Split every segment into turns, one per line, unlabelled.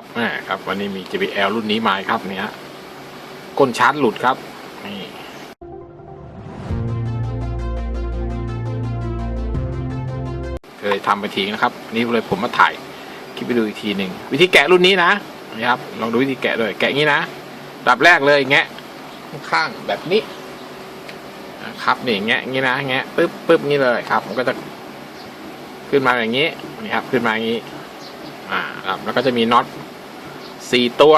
ครับแม่ครับวันนี้มี JBL รุ่นนี้มาครับเนี่ยก้นชาร์จหลุดครับนี่เคยทำไปทีนะครับนี่เลยผมมาถ่ายคลิปไปดูอีกทีหนึ่งวิธีแกะรุ่นนี้นะนี่ครับลองดูวิธีแกะด้วยแกะงี้นะดับแรกเลยแงะข้างแบบนี้นะครับนี่แงะงี้นะแงะปึ๊บปึ๊บงี้เลยครับมันก็จะขึ้นมาอย่างนี้นี่ครับขึ้นมาอย่างนี้อ่าครับแล้วก็จะมีน็อต สี่ตัว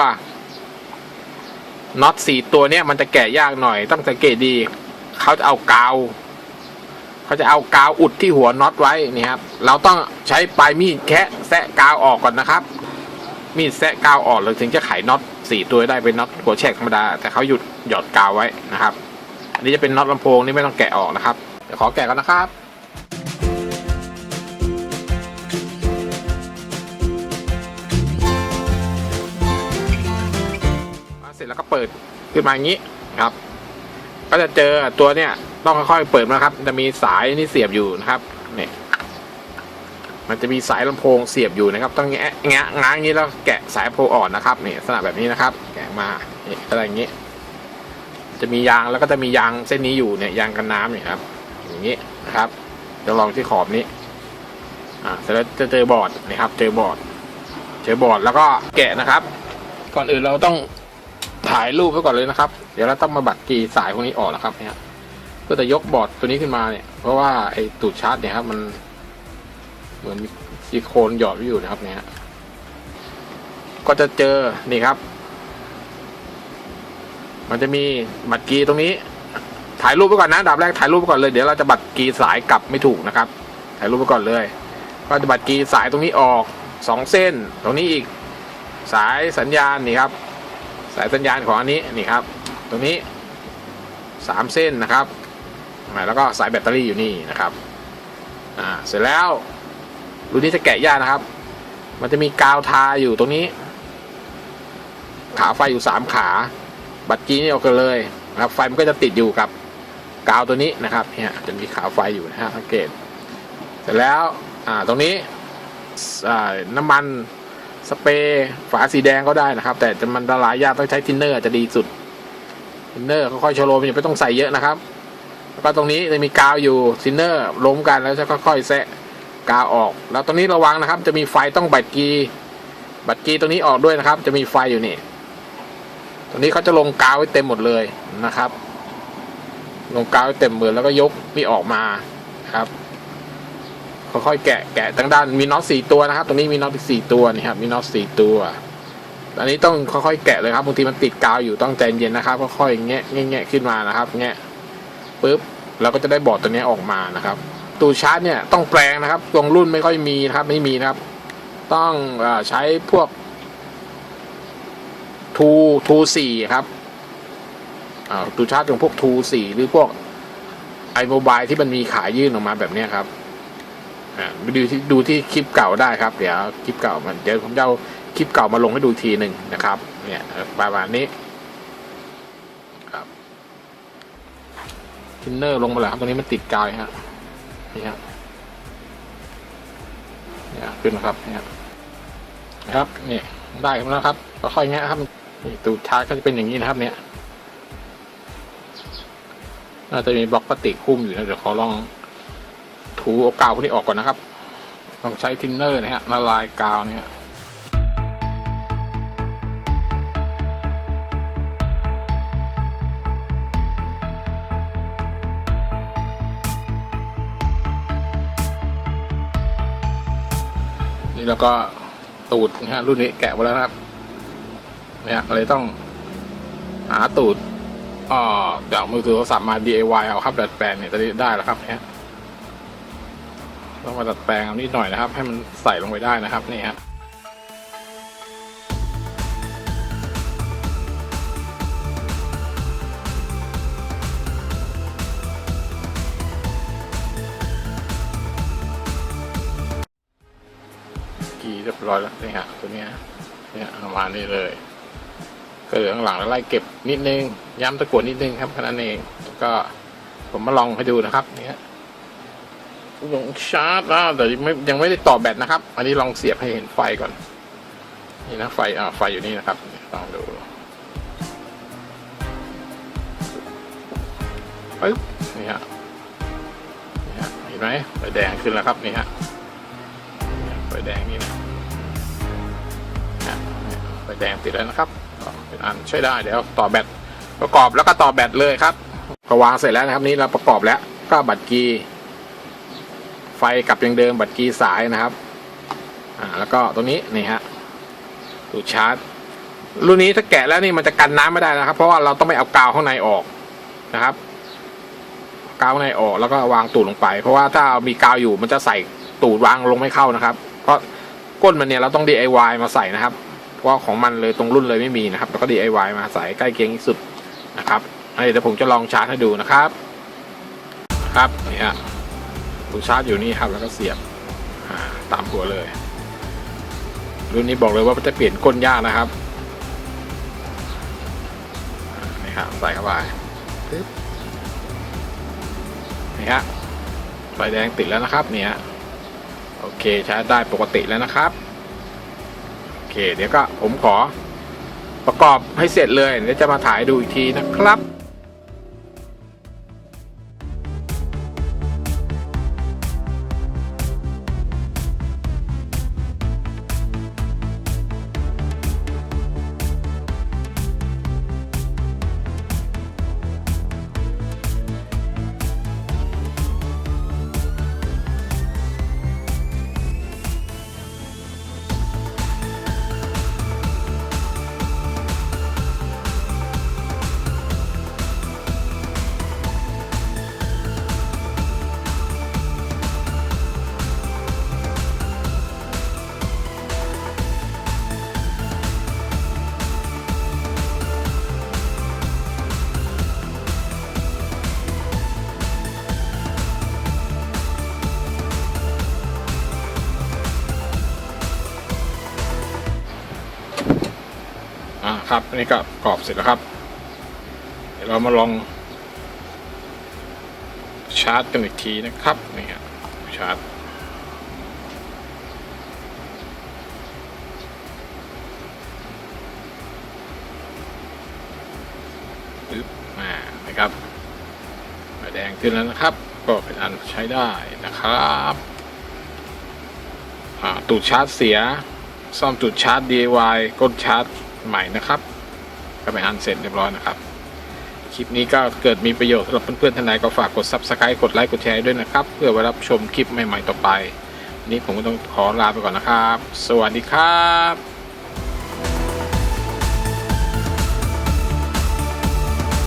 น็อตสี่ตัวเนี้ยมันจะแกะยากหน่อย ต้องสังเกตดีเขาจะเอากาวเขาจะเอากาวอุดที่หัวน็อตไว้นี่ครับ เราต้องใช้ปลายมีดแคะแซะกาวออกก่อนนะครับ มีดแซะกาวออกเราถึงจะไขน็อตสี่ตัวได้เป็นน็อตหัวแฉกธรรมดา แต่เขาหยุดหยอดกาวไว้นะครับ อันนี้จะเป็นน็อตลำโพงนี่ไม่ต้องแกะออกนะครับเดี๋ยวขอแกะก่อนนะครับ แล้วก็เปิดขึ้นมาอย่างนี้ครับ ก็จะเจอตัวเนี้ยต้องค่อยๆเปิดนะครับ จะมีสายนี่เสียบอยู่นะครับเนี่ยมันจะมีสายลำโพงเสียบอยู่นะครับ ต้องแงะแงะง้างอย่างนี้แล้วแกะสายโพงออกนะครับเนี่ลักษณะแบบนี้นะครับ แกะมานี่อะไรอย่างนี้ จะมียางแล้วก็จะมียางเส้นนี้อยู่เนี่ยยางกันน้ำเนี่ยครับ อย่างนี้นะครับเดี๋ยวลองที่ขอบนี้ อ่าเสร็จแล้วจะเจอบอร์ดนะครับ เจอบอร์ดเจอบอร์ดแล้วก็แกะนะครับ ก่อนอื่นเราต้อง ถ่ายรูปไว้ก่อนเลยนะครับ เดี๋ยวเราต้องมาบัดกีสายพวกนี้ออกนะครับเนี่ยเพื่อจะยกบอร์ดตัวนี้ขึ้นมาเนี่ย เพราะว่าไอ้ตูดชาร์จเนี่ยครับมัน เหมือนมีโคนหยอดไว้อยู่นะครับเนี่ยก็จะเจอนี่ครับ มันจะมีบัตรกีตรงนี้ ถ่ายรูปไปก่อนนะดับแรกถ่ายรูปไปก่อนเลยเดี๋ยวเราจะบัตรกีสายกลับไม่ถูกนะครับ ถ่ายรูปไปก่อนเลย ก็จะบัตรกีสายตรงนี้ออกสองเส้น ตรงนี้อีกสายสัญญาณนี่ครับ สายสัญญาณของอันนี้นี่ครับ ตรงนี้สามเส้นนะครับแล้วก็สายแบตเตอรี่อยู่นี่นะครับอ่าเสร็จแล้วรุ่นนี้จะแกะยากนะครับ มันจะมีกาวทาอยู่ตรงนี้ ขาไฟอยู่สามขา บัตรจีนี่เอากันเลยนะครับ ไฟมันก็จะติดอยู่กับกาวตัวนี้นะครับเนี่ยจะมีขาไฟอยู่นะฮะสังเกต เสร็จแล้วอ่าตรงนี้น้ำมัน สเปรย์ฝาสีแดงก็ได้นะครับ แต่จะมันละลายยากต้องใช้ทินเนอร์จะดีสุดทินเนอร์ค่อยๆโชโลมอย่าไม่ต้องใส่เยอะนะครับแล้วก็ตรงนี้จะมีกาวอยู่ทินเนอร์ล้มกันแล้วจะค่อยๆแซะกาวออก แล้วตรงนี้ระวังนะครับ จะมีไฟต้องบัตรกีบัตรกีตรงนี้ออกด้วยนะครับ จะมีไฟอยู่นี่ตรงนี้เขาจะลงกาวไว้เต็มหมดเลยนะครับ ลงกาวไว้เต็มมือแล้วก็ยกนี่ออกมาครับ ค่อยๆแกะแกะทางด้านมีน็อตสี่ตัวนะครับ ตรงนี้มีน็อตอีกสี่ตัวนี่ครับมีน็อตสี่ตัวอันนี้ต้องค่อยๆแกะเลยครับบางทีมันติดกาวอยู่ต้องใจเย็นนะครับค่อยๆแงะแงะขึ้นมานะครับ แงะปุ๊บเราก็จะได้บอร์ดตัวนี้ออกมานะครับตู้ชาร์จเนี่ยต้องแปลงนะครับตรงรุ่นไม่ค่อยมีนะครับ ไม่มีนะครับ ต้องอใช้พวกทูทูสี่ครับตู้ชาร์จของพวกทูสี่หรือพวกไอโมบายที่มันมีขายยื่นออกมาแบบนี้ครับ ไปดูที่ดูที่คลิปเก่าได้ครับ เดี๋ยวคลิปเก่ามันเดี๋ยวผมจะเอาคลิปเก่ามาลงให้ดูทีหนึ่งนะครับ เนี่ยประมาณนี้ครับทินเนอร์ลงมาแล้วครับตรงนี้มันติดกาวฮะนี่ครับเนี่ยขึ้นนะครับเนี่ยครับนี่ได้แล้วครับก็ค่อยๆแงะครับนี่ตูดชาร์จก็จะเป็นอย่างนี้นะครับ เนี่ยน่าจะมีบล็อกพลาสติกหุ้มอยู่นะเดี๋ยวขอลอง ถูเอากาวพวกนี้ออกก่อนนะครับ ต้องใช้ทินเนอร์นะฮะละลายกาวเนี่ยนี่แล้วก็ตูดนะฮะรุ่นนี้แกะมาแล้วครับ เนี่ยเลยต้องหาตูดอ๋อเดี๋ยวมือถือโทรศัพท์มา DIY เอาครับดัดแปลงเนี่ยตอนนี้ได้แล้วครับเนี่ย ต้องมาดัดแปลงอานิดหน่อยนะครับ ให้มันใส่ลงไปได้นะครับนี่ฮะกี่เรียบร้อยแล้วนี่ฮะตัวนี้เนี่ยประมาณนี้เลยก็เหลือข้างหลังแล้วไล่เก็บนิดนึงย้ำตะกวดนิดนึงครับแค่นั้นเองก็ผมมาลองให้ดูนะครับเนี่ย ลงชาร์จแล้วแต่ยังไม่ยังไม่ได้ต่อแบตนะครับ อันนี้ลองเสียบให้เห็นไฟก่อน นี่นะไฟอ่าไฟอยู่นี่นะครับลองดูปึ๊บนี่ฮะนี่ฮะเห็นไหมไฟแดงขึ้นแล้วครับนี่ฮะไฟแดงนี่นะไฟแดงติดแล้วนะครับเป็นอันใช้ได้เดี๋ยวต่อแบตประกอบแล้วก็ต่อแบตเลยครับพอวางเสร็จแล้วนะครับ นี่เราประกอบแล้วก็บัตรกี ฟกลับยังเดิมบัตรกีสายนะครับอ่าแล้วก็ตรงนี้นี่ฮะตูดชาร์จรุ่นนี้ถ้าแกะแล้วนี่มันจะกันน้ำไม่ได้นะครับ เพราะว่าเราต้องไม่เอากาวข้างในออกนะครับกาวในออกแล้วก็วางตูดลงไป เพราะว่าถ้ามีกาวอยู่มันจะใส่ตูดวางลงไม่เข้านะครับ เพราะก้นมันเนี่ยเราต้อง DIY มาใส่นะครับเพราะของมันเลยตรงรุ่นเลยไม่มีนะครับ แล้วก็ DIY มาใส่ใกล้เคียงที่สุดนะครับเดี๋ยวผมจะลองชาร์จให้ดูนะครับ ครับเนี่ฮะ ตูดชาร์จอยู่นี่ครับ แล้วก็เสียบตามหัวเลย รุ่นนี้บอกเลยว่าจะเปลี่ยนก้นยากนะครับนี่ครับใส่เข้าไปปึ๊บนี่ฮะไฟแดงติดแล้วนะครับเนี่ยโอเคใช้ได้ปกติแล้วนะครับโอเคเดี๋ยวก็ผมขอประกอบให้เสร็จเลยเดี๋ยวจะมาถ่ายดูอีกทีนะครับ ครับ อันนี้ก็ปรอบเสร็จแล้วครับ เดี๋ยวเรามาลองชาร์จกันอีกทีนะครับนี่ฮะชาร์จปึ๊บมานะครับไฟแดงขึ้นแล้วนะครับ ก็เป็นอันใช้ได้นะครับตูดชาร์จเสีย ซ่อมจุดชาร์จ DIY ก้นชาร์จ ใหม่นะครับ ก็เป็นอันเสร็จเรียบร้อยนะครับ คลิปนี้ก็เกิดมีประโยชน์สำหรับเพื่อนๆท่านใดก็ฝากกด Subscribe กดไลค์กดแชร์ด้วยนะครับ เพื่อไว้รับชมคลิปใหม่ๆต่อไปวันนี้ผมก็ต้องขอลาไปก่อนนะครับ สวัสดีครับ